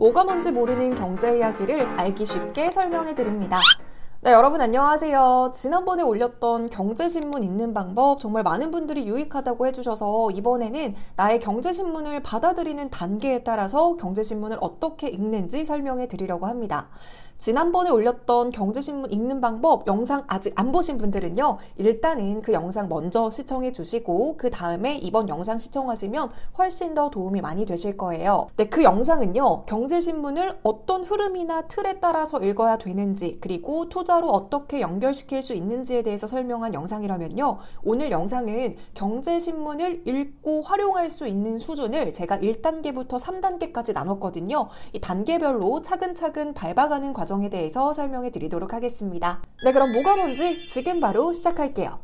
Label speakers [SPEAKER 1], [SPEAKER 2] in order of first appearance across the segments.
[SPEAKER 1] 뭐가 뭔지 모르는 경제 이야기를 알기 쉽게 설명해 드립니다. 네, 여러분 안녕하세요. 지난번에 올렸던 경제신문 읽는 방법 정말 많은 분들이 유익하다고 해주셔서 이번에는 나의 경제신문을 받아들이는 단계에 따라서 경제신문을 어떻게 읽는지 설명해 드리려고 합니다. 지난번에 올렸던 경제신문 읽는 방법 영상 아직 안 보신 분들은요, 일단은 그 영상 먼저 시청해 주시고, 그 다음에 이번 영상 시청하시면 훨씬 더 도움이 많이 되실 거예요. 네, 그 영상은요, 경제신문을 어떤 흐름이나 틀에 따라서 읽어야 되는지, 그리고 투자로 어떻게 연결시킬 수 있는지에 대해서 설명한 영상이라면요, 오늘 영상은 경제신문을 읽고 활용할 수 있는 수준을 제가 1단계부터 3단계까지 나눴거든요. 이 단계별로 차근차근 밟아가는 과정 과정에 대해서 설명해 드리도록 하겠습니다. 네, 그럼 뭐가 뭔지 지금 바로 시작할게요.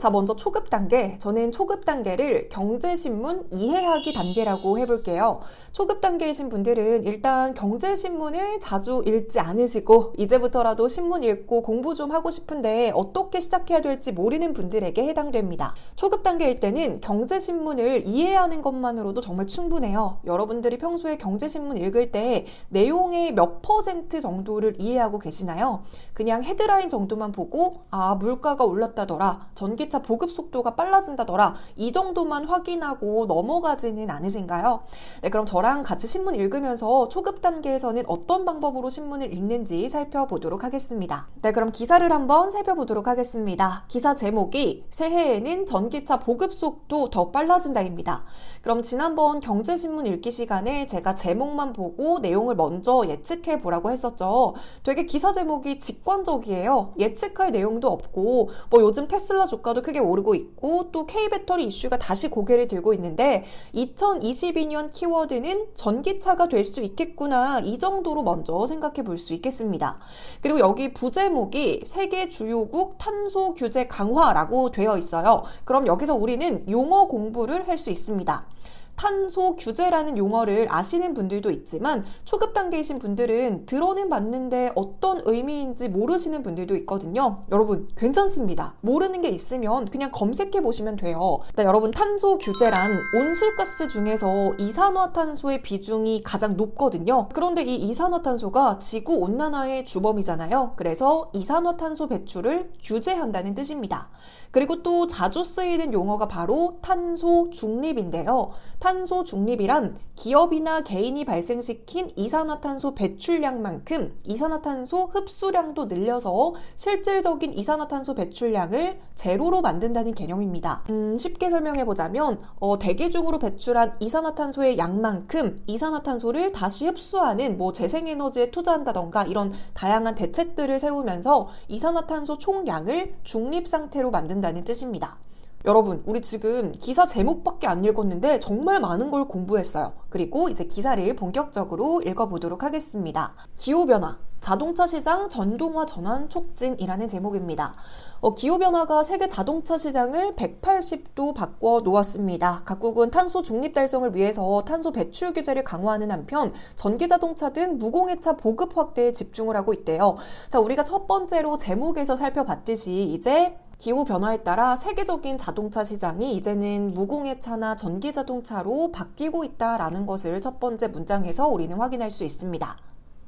[SPEAKER 1] 자, 먼저 초급 단계. 저는 초급 단계를 경제신문 이해하기 단계라고 해볼게요. 초급 단계이신 분들은 일단 경제신문을 자주 읽지 않으시고, 이제부터라도 신문 읽고 공부 좀 하고 싶은데 어떻게 시작해야 될지 모르는 분들에게 해당됩니다. 초급 단계일 때는 경제신문을 이해하는 것만으로도 정말 충분해요. 여러분들이 평소에 경제신문 읽을 때 내용의 몇 퍼센트 정도를 이해하고 계시나요? 그냥 헤드라인 정도만 보고, 아, 물가가 올랐다더라. 전기 전기차 보급 속도가 빨라진다더라. 이 정도만 확인하고 넘어가지는 않으신가요? 네, 그럼 저랑 같이 신문 읽으면서 초급 단계에서는 어떤 방법으로 신문을 읽는지 살펴보도록 하겠습니다. 네, 그럼 기사를 한번 살펴보도록 하겠습니다. 기사 제목이 새해에는 전기차 보급 속도 더 빨라진다입니다. 그럼 지난번 경제신문 읽기 시간에 제가 제목만 보고 내용을 먼저 예측해 보라고 했었죠. 되게 기사 제목이 직관적이에요. 예측할 내용도 없고 뭐 요즘 테슬라 주가도 주가도 크게 오르고 있고 또 K배터리 이슈가 다시 고개를 들고 있는데 2022년 키워드는 전기차가 될 수 있겠구나 이 정도로 먼저 생각해 볼 수 있겠습니다. 그리고 여기 부제목이 세계 주요국 탄소 규제 강화라고 되어 있어요. 그럼 여기서 우리는 용어 공부를 할 수 있습니다. 탄소 규제라는 용어를 아시는 분들도 있지만 초급 단계이신 분들은 들어는 봤는데 어떤 의미인지 모르시는 분들도 있거든요. 여러분 괜찮습니다. 모르는 게 있으면 그냥 검색해 보시면 돼요. 네, 여러분 탄소 규제란 온실가스 중에서 이산화탄소의 비중이 가장 높거든요. 그런데 이 이산화탄소가 지구 온난화의 주범이잖아요. 그래서 이산화탄소 배출을 규제한다는 뜻입니다. 그리고 또 자주 쓰이는 용어가 바로 탄소 중립인데요. 탄소 중립이란 기업이나 개인이 발생시킨 이산화탄소 배출량만큼 이산화탄소 흡수량도 늘려서 실질적인 이산화탄소 배출량을 제로로 만든다는 개념입니다. 음, 쉽게 설명해 보자면 어, 대기 중으로 배출한 이산화탄소의 양만큼 이산화탄소를 다시 흡수하는 뭐 재생에너지에 투자한다던가 이런 다양한 대책들을 세우면서 이산화탄소 총량을 중립 상태로 만든 만든다는 뜻입니다. 여러분, 우리 지금 기사 제목밖에 안 읽었는데 정말 많은 걸 공부했어요. 그리고 이제 기사를 본격적으로 읽어보도록 하겠습니다. 기후변화, 자동차 시장 전동화 전환 촉진이라는 제목입니다. 어, 기후변화가 세계 자동차 시장을 180도 바꿔 놓았습니다. 각국은 탄소 중립 달성을 위해서 탄소 배출 규제를 강화하는 한편 전기 자동차 등 무공해차 보급 확대에 집중을 하고 있대요. 자, 우리가 첫 번째로 제목에서 살펴봤듯이 이제 기후 변화에 따라 세계적인 자동차 시장이 이제는 무공해차나 전기 자동차로 바뀌고 있다라는 것을 첫 번째 문장에서 우리는 확인할 수 있습니다.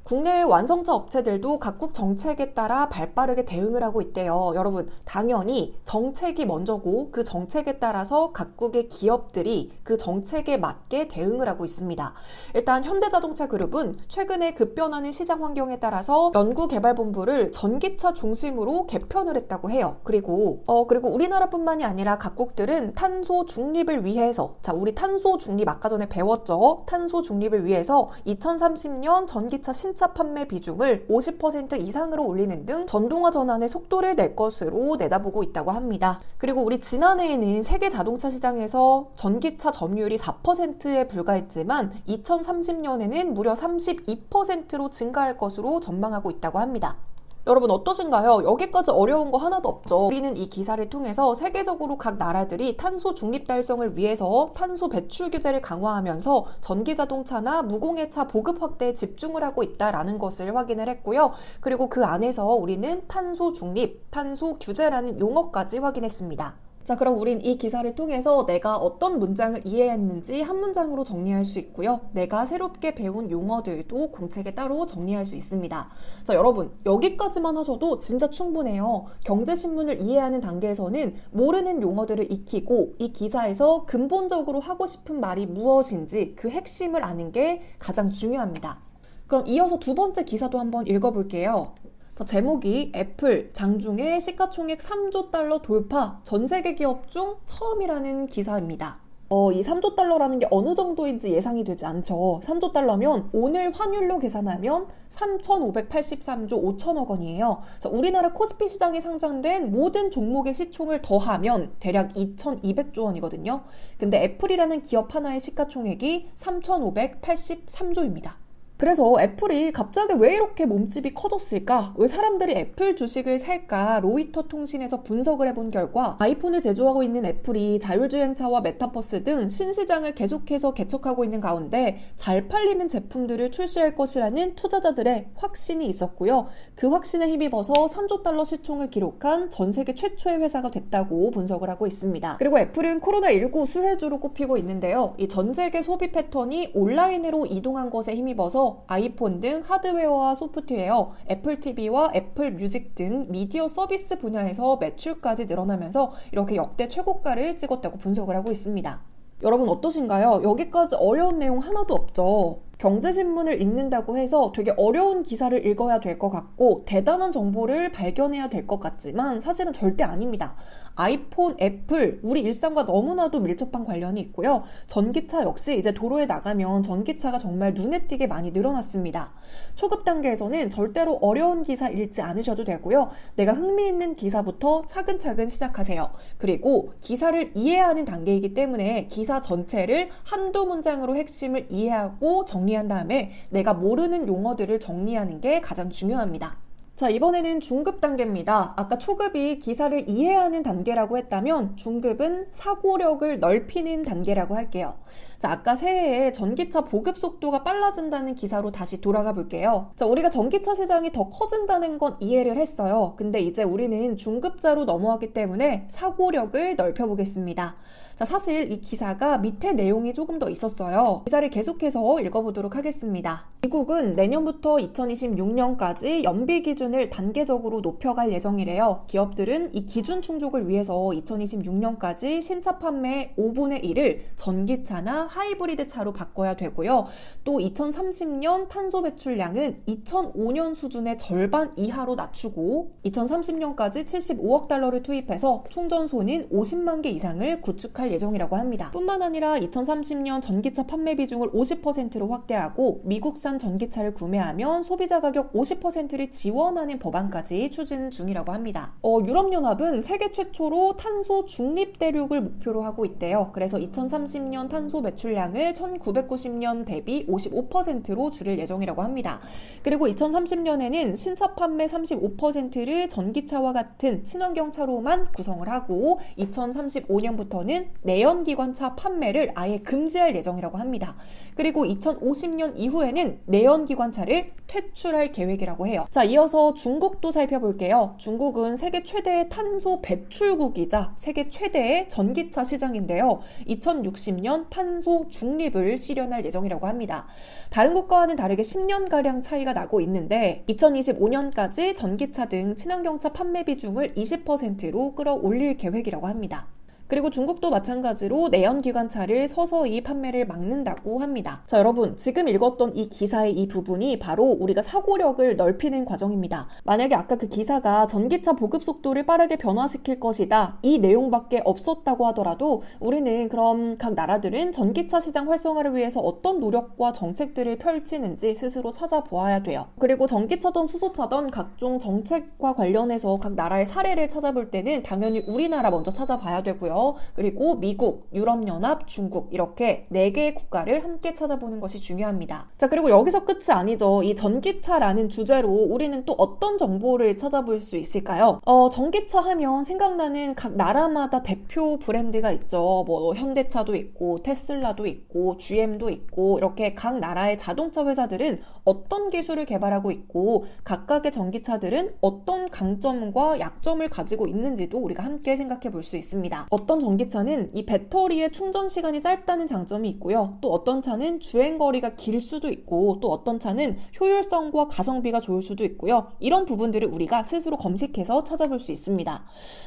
[SPEAKER 1] 국내 완성차 업체들도 각국 정책에 따라 발빠르게 대응을 하고 있대요. 여러분, 당연히 정책이 먼저고 그 정책에 따라서 각국의 기업들이 그 정책에 맞게 대응을 하고 있습니다. 일단 현대자동차 그룹은 최근에 급변하는 시장 환경에 따라서 연구개발본부를 전기차 중심으로 개편을 했다고 해요. 그리고 어 그리고 우리나라뿐만이 아니라 각국들은 탄소 중립을 위해서 자, 우리 탄소 중립 아까 전에 배웠죠. 탄소 중립을 위해서 2030년 전기차 신 신차 판매 비중을 50% 이상으로 올리는 등 전동화 전환의 속도를 낼 것으로 내다보고 있다고 합니다. 그리고 우리 지난해에는 세계 자동차 시장에서 전기차 점유율이 4%에 불과했지만 2030년에는 무려 32%로 증가할 것으로 전망하고 있다고 합니다. 여러분 어떠신가요? 여기까지 어려운 거 하나도 없죠. 우리는 이 기사를 통해서 세계적으로 각 나라들이 탄소 중립 달성을 위해서 탄소 배출 규제를 강화하면서 전기 자동차나 무공해차 보급 확대에 집중을 하고 있다라는 것을 확인을 했고요. 그리고 그 안에서 우리는 탄소 중립, 탄소 규제라는 용어까지 확인했습니다. 자, 그럼 우린 이 기사를 통해서 내가 어떤 문장을 이해했는지 한 문장으로 정리할 수 있고요. 내가 새롭게 배운 용어들도 공책에 따로 정리할 수 있습니다. 자, 여러분, 여기까지만 하셔도 진짜 충분해요. 경제신문을 이해하는 단계에서는 모르는 용어들을 익히고 이 기사에서 근본적으로 하고 싶은 말이 무엇인지 그 핵심을 아는 게 가장 중요합니다. 그럼 이어서 두 번째 기사도 한번 읽어볼게요. 자, 제목이 애플 장중에 시가총액 3조 달러 돌파 전 세계 기업 중 처음이라는 기사입니다. 어, 이 3조 달러라는 게 어느 정도인지 예상이 되지 않죠. 3조 달러면 오늘 환율로 계산하면 3,583조 5천억 원이에요. 자, 우리나라 코스피 시장에 상장된 모든 종목의 시총을 더하면 대략 2,200조 원이거든요. 근데 애플이라는 기업 하나의 시가총액이 3,583조입니다. 그래서 애플이 갑자기 왜 이렇게 몸집이 커졌을까? 왜 사람들이 애플 주식을 살까? 로이터 통신에서 분석을 해본 결과 아이폰을 제조하고 있는 애플이 자율주행차와 메타버스 등 신시장을 계속해서 개척하고 있는 가운데 잘 팔리는 제품들을 출시할 것이라는 투자자들의 확신이 있었고요. 그 확신에 힘입어서 3조 달러 시총을 기록한 전 세계 최초의 회사가 됐다고 분석을 하고 있습니다. 그리고 애플은 코로나19 수혜주로 꼽히고 있는데요. 이 전 세계 소비 패턴이 온라인으로 이동한 것에 힘입어서 아이폰 등 하드웨어와 소프트웨어, 애플 TV와 애플 뮤직 등 미디어 서비스 분야에서 매출까지 늘어나면서 이렇게 역대 최고가를 찍었다고 분석을 하고 있습니다. 여러분 어떠신가요? 여기까지 어려운 내용 하나도 없죠. 경제신문을 읽는다고 해서 되게 어려운 기사를 읽어야 될 것 같고 대단한 정보를 발견해야 될 것 같지만 사실은 절대 아닙니다. 아이폰, 애플, 우리 일상과 너무나도 밀접한 관련이 있고요. 전기차 역시 이제 도로에 나가면 전기차가 정말 눈에 띄게 많이 늘어났습니다. 초급 단계에서는 절대로 어려운 기사 읽지 않으셔도 되고요. 내가 흥미있는 기사부터 차근차근 시작하세요. 그리고 기사를 이해하는 단계이기 때문에 기사 전체를 한두 문장으로 핵심을 이해하고 정리 정리한 다음에 내가 모르는 용어들을 정리하는 게 가장 중요합니다. 자, 이번에는 중급 단계입니다. 아까 초급이 기사를 이해하는 단계라고 했다면 중급은 사고력을 넓히는 단계라고 할게요. 자, 아까 새해에 전기차 보급 속도가 빨라진다는 기사로 다시 돌아가 볼게요. 자, 우리가 전기차 시장이 더 커진다는 건 이해를 했어요. 근데 이제 우리는 중급자로 넘어왔기 때문에 사고력을 넓혀보겠습니다. 자, 사실 이 기사가 밑에 내용이 조금 더 있었어요. 기사를 계속해서 읽어보도록 하겠습니다. 미국은 내년부터 2026년까지 연비 기 준을 단계적으로 높여갈 예정이래요. 기업들은 이 기준 충족을 위해서 2026년까지 신차 판매 5분의 1을 전기차나 하이브리드 차로 바꿔야 되고요. 또 2030년 탄소 배출량은 2005년 수준의 절반 이하로 낮추고 2030년까지 75억 달러를 투입해서 충전소는 50만 개 이상을 구축할 예정이라고 합니다. 뿐만 아니라 2030년 전기차 판매 비중을 50%로 확대하고 미국산 전기차를 구매하면 소비자 가격 50%를 지원 하는 법안까지 추진 중이라고 합니다. 어, 유럽연합은 세계 최초로 탄소 중립 대륙을 목표로 하고 있대요. 그래서 2030년 탄소 매출량을 1990년 대비 55%로 줄일 예정이라고 합니다. 그리고 2030년에는 신차 판매 35%를 전기차와 같은 친환경 차로만 구성을 하고 2035년부터는 내연기관차 판매를 아예 금지할 예정이라고 합니다. 그리고 2050년 이후에는 내연기관차를 퇴출할 계획이라고 해요. 자, 이어서 중국도 살펴볼게요. 중국은 세계 최대의 탄소 배출국이자 세계 최대의 전기차 시장인데요. 2060년 탄소 중립을 실현할 예정이라고 합니다. 다른 국가와는 다르게 10년가량 차이가 나고 있는데 2025년까지 전기차 등 친환경차 판매 비중을 20%로 끌어올릴 계획이라고 합니다. 그리고 중국도 마찬가지로 내연 기관차를 서서히 판매를 막는다고 합니다. 자, 여러분, 지금 읽었던 이 기사의 이 부분이 바로 우리가 사고력을 넓히는 과정입니다. 만약에 아까 그 기사가 전기차 보급 속도를 빠르게 변화시킬 것이다. 이 내용밖에 없었다고 하더라도 우리는 그럼 각 나라들은 전기차 시장 활성화를 위해서 어떤 노력과 정책들을 펼치는지 스스로 찾아보아야 돼요. 그리고 전기차든 수소차든 각종 정책과 관련해서 각 나라의 사례를 찾아볼 때는 당연히 우리나라 먼저 찾아봐야 되고요. 그리고 미국, 유럽연합, 중국 이렇게 네 개의 국가를 함께 찾아보는 것이 중요합니다. 자, 그리고 여기서 끝이 아니죠. 이 전기차라는 주제로 우리는 또 어떤 정보를 찾아볼 수 있을까요? 어, 전기차 하면 생각나는 각 나라마다 대표 브랜드가 있죠. 뭐 현대차도 있고 테슬라도 있고 GM도 있고 이렇게 각 나라의 자동차 회사들은 어떤 기술을 개발하고 있고 각각의 전기차들은 어떤 강점과 약점을 가지고 있는지도 우리가 함께 생각해 볼 수 있습니다. 어떤 전기차는 이 배터리의 충전 시간이 짧다는 장점이 있고요. 또 어떤 차는 주행 거리가 길 수도 있고 또 어떤 차는 효율성과 가성비가 좋을 수도 있고요. 이런 부분들을 우리가 스스로 검색해서 찾아볼 수 있습니다.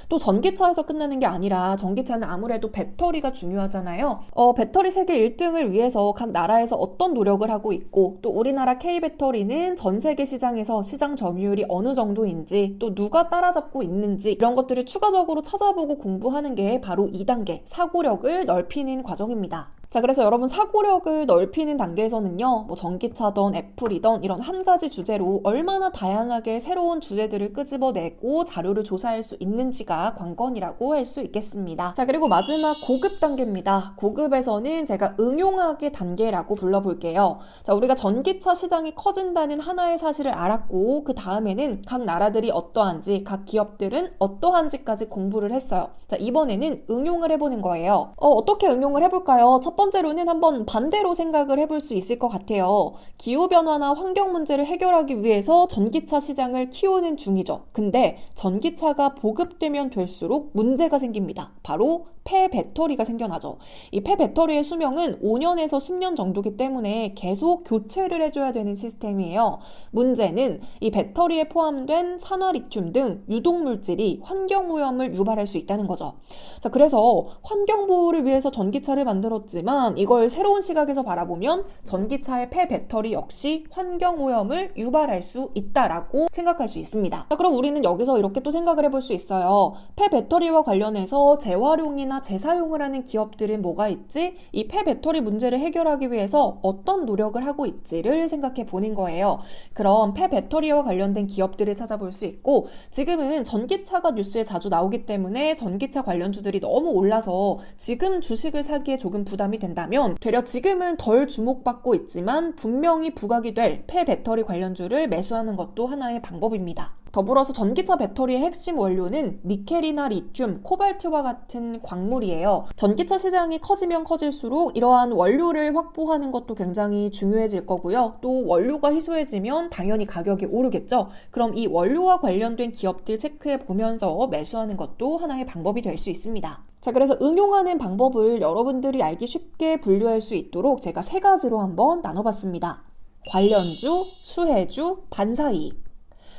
[SPEAKER 1] 또 전기차에서 끝나는 게 아니라 전기차는 아무래도 배터리가 중요하잖아요. 어, 배터리 세계 1등을 위해서 각 나라에서 어떤 노력을 하고 있고 또 우리나라 K배터리는 전 세계 시장에서 시장 점유율이 어느 정도인지 또 누가 따라잡고 있는지 이런 것들을 추가적으로 찾아보고 공부하는 게 바로 2단계 사고력을 넓히는 과정입니다. 자, 그래서 여러분 사고력을 넓히는 단계에서는요, 뭐 전기차던 애플이던 이런 한 가지 주제로 얼마나 다양하게 새로운 주제들을 끄집어내고 자료를 조사할 수 있는지가 관건이라고 할 수 있겠습니다. 자, 그리고 마지막 고급 단계입니다. 고급에서는 제가 응용하기 단계라고 불러볼게요. 자, 우리가 전기차 시장이 커진다는 하나의 사실을 알았고, 그 다음에는 각 나라들이 어떠한지, 각 기업들은 어떠한지까지 공부를 했어요. 자, 이번에는 응용을 해보는 거예요. 어, 어떻게 응용을 해볼까요? 첫 번째 로는 한번 반대로 생각을 해볼 수 있을 것 같아요. 기후변화나 환경 문제를 해결하기 위해서 전기차 시장을 키우는 중이죠. 근데 전기차가 보급되면 될수록 문제가 생깁니다. 바로 폐 배터리가 생겨나죠. 이 폐 배터리의 수명은 5년에서 10년 정도기 때문에 계속 교체를 해줘야 되는 시스템이에요. 문제는 이 배터리에 포함된 산화리튬 등 유독물질이 환경오염을 유발할 수 있다는 거죠. 자, 그래서 환경보호를 위해서 전기차를 만들었지만 이걸 새로운 시각에서 바라보면 전기차의 폐 배터리 역시 환경오염을 유발할 수 있다라고 생각할 수 있습니다. 자, 그럼 우리는 여기서 이렇게 또 생각을 해볼 수 있어요. 폐 배터리와 관련해서 재활용이나 재사용을 하는 기업들은 뭐가 있지? 이 폐 배터리 문제를 해결하기 위해서 어떤 노력을 하고 있지를 생각해 보는 거예요. 그럼 폐 배터리와 관련된 기업들을 찾아볼 수 있고 지금은 전기차가 뉴스에 자주 나오기 때문에 전기차 관련주들이 너무 올라서 지금 주식을 사기에 조금 부담이 된다면 되려 지금은 덜 주목받고 있지만 분명히 부각이 될 폐 배터리 관련주를 매수하는 것도 하나의 방법입니다. 더불어서 전기차 배터리의 핵심 원료는 니켈이나 리튬, 코발트와 같은 광물이에요. 전기차 시장이 커지면 커질수록 이러한 원료를 확보하는 것도 굉장히 중요해질 거고요. 또 원료가 희소해지면 당연히 가격이 오르겠죠. 그럼 이 원료와 관련된 기업들 체크해 보면서 매수하는 것도 하나의 방법이 될 수 있습니다. 자, 그래서 응용하는 방법을 여러분들이 알기 쉽게 분류할 수 있도록 제가 세 가지로 한번 나눠봤습니다. 관련주, 수혜주, 반사이익.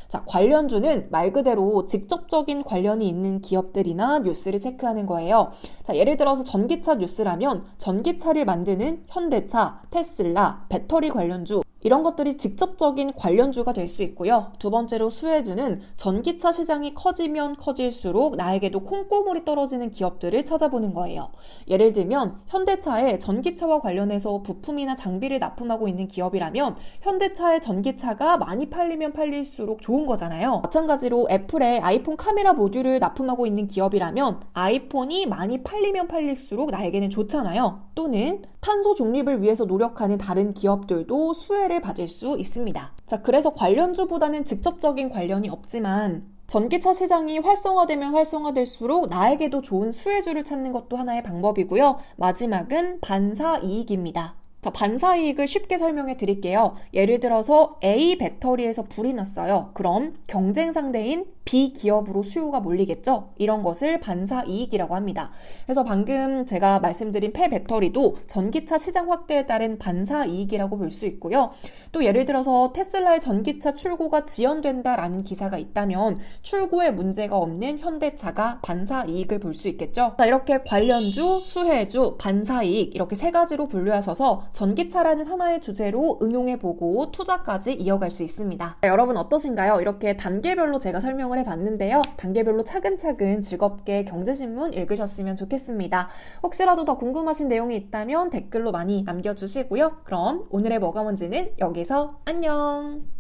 [SPEAKER 1] 자, 관련주는 말 그대로 직접적인 관련이 있는 기업들이나 뉴스를 체크하는 거예요. 자, 예를 들어서 전기차 뉴스라면 전기차를 만드는 현대차, 테슬라, 배터리 관련주, 이런 것들이 직접적인 관련주가 될 수 있고요. 두 번째로 수혜주는 전기차 시장이 커지면 커질수록 나에게도 콩고물이 떨어지는 기업들을 찾아보는 거예요. 예를 들면 현대차에 전기차와 관련해서 부품이나 장비를 납품하고 있는 기업이라면 현대차의 전기차가 많이 팔리면 팔릴수록 좋은 거잖아요. 마찬가지로 애플의 아이폰 카메라 모듈을 납품하고 있는 기업이라면 아이폰이 많이 팔리면 팔릴수록 나에게는 좋잖아요. 또는 탄소 중립을 위해서 노력하는 다른 기업들도 수혜 를 받을 수 있습니다. 자, 그래서 관련주보다는 직접적인 관련이 없지만 전기차 시장이 활성화되면 활성화될수록 나에게도 좋은 수혜주를 찾는 것도 하나의 방법이고요. 마지막은 반사 이익입니다. 자, 반사이익을 쉽게 설명해 드릴게요. 예를 들어서 A 배터리에서 불이 났어요. 그럼 경쟁 상대인 B 기업으로 수요가 몰리겠죠? 이런 것을 반사이익이라고 합니다. 그래서 방금 제가 말씀드린 폐 배터리도 전기차 시장 확대에 따른 반사이익이라고 볼 수 있고요. 또 예를 들어서 테슬라의 전기차 출고가 지연된다라는 기사가 있다면 출고에 문제가 없는 현대차가 반사이익을 볼 수 있겠죠? 자, 이렇게 관련주, 수혜주, 반사이익 이렇게 세 가지로 분류하셔서 전기차라는 하나의 주제로 응용해보고 투자까지 이어갈 수 있습니다. 자, 여러분 어떠신가요? 이렇게 단계별로 제가 설명을 해봤는데요. 단계별로 차근차근 즐겁게 경제신문 읽으셨으면 좋겠습니다. 혹시라도 더 궁금하신 내용이 있다면 댓글로 많이 남겨주시고요. 그럼 오늘의 뭐가 뭔지는 여기서 안녕!